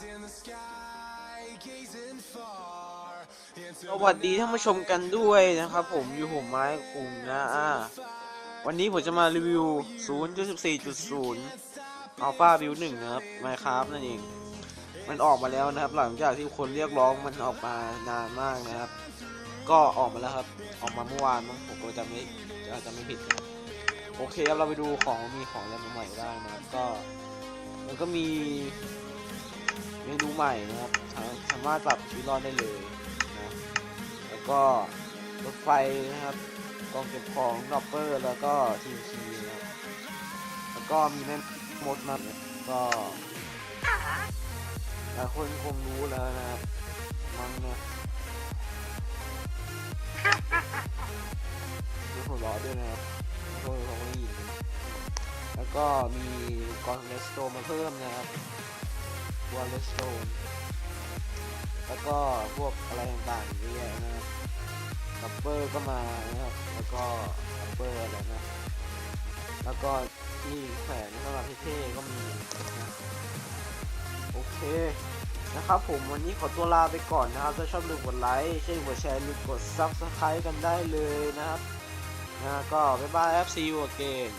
สวัสดีท่านผู้ชมกันด้วยนะครับผมอยู่ผมไม้คุงนะอ่าวันนี้ผมจะมารีวิว 0.14.0 Alpha Build 1นะครับ Minecraft นั่นเอง มันออกมาแล้วนะครับ หลังจากที่คนเรียกร้องมันออกมานานมากนะครับ ก็ออกมาแล้วครับ ออกมาเมื่อวานมั้งผมก็จะไม่จะจะไม่ผิด โอเคครับเราไปดูของมีของอะไรใหม่ๆได้นะครับก็มันก็มี ใหม่นะครับสาสามารถปรับชีวิตรอดได้เลยนะแล้วก็รถไฟนะครับกองเก็บของดอปเปอร์แล้วก็ทีทีนะครับแล้วก็มีแม่มดมาก็หลายคนคงรู้แล้วนะครับมั้งนะรู้หัวเราะด้วยนะครับโทษเขาไม่ยินแล้วก็มีกองเลสโตมาเพิ่มนะครับ วอลเลสโตนแล้วก็พวกอะไรต่างๆเยอะนะครับัปเปอร์ก็มานะครับ แล้วก็คัปเปอร์อะไรนะ แล้วก็ที่แขวนสำหรับเท่ๆก็มีนะโอเคนะครับผมวันนี้ขอตัวลาไปก่อนนะครับ ถ้าชอบลืมกดไลค์ใช่กดแชร์หรือกด Subscribe กันได้เลยนะครับนะก็บ๊ายบาย FC you again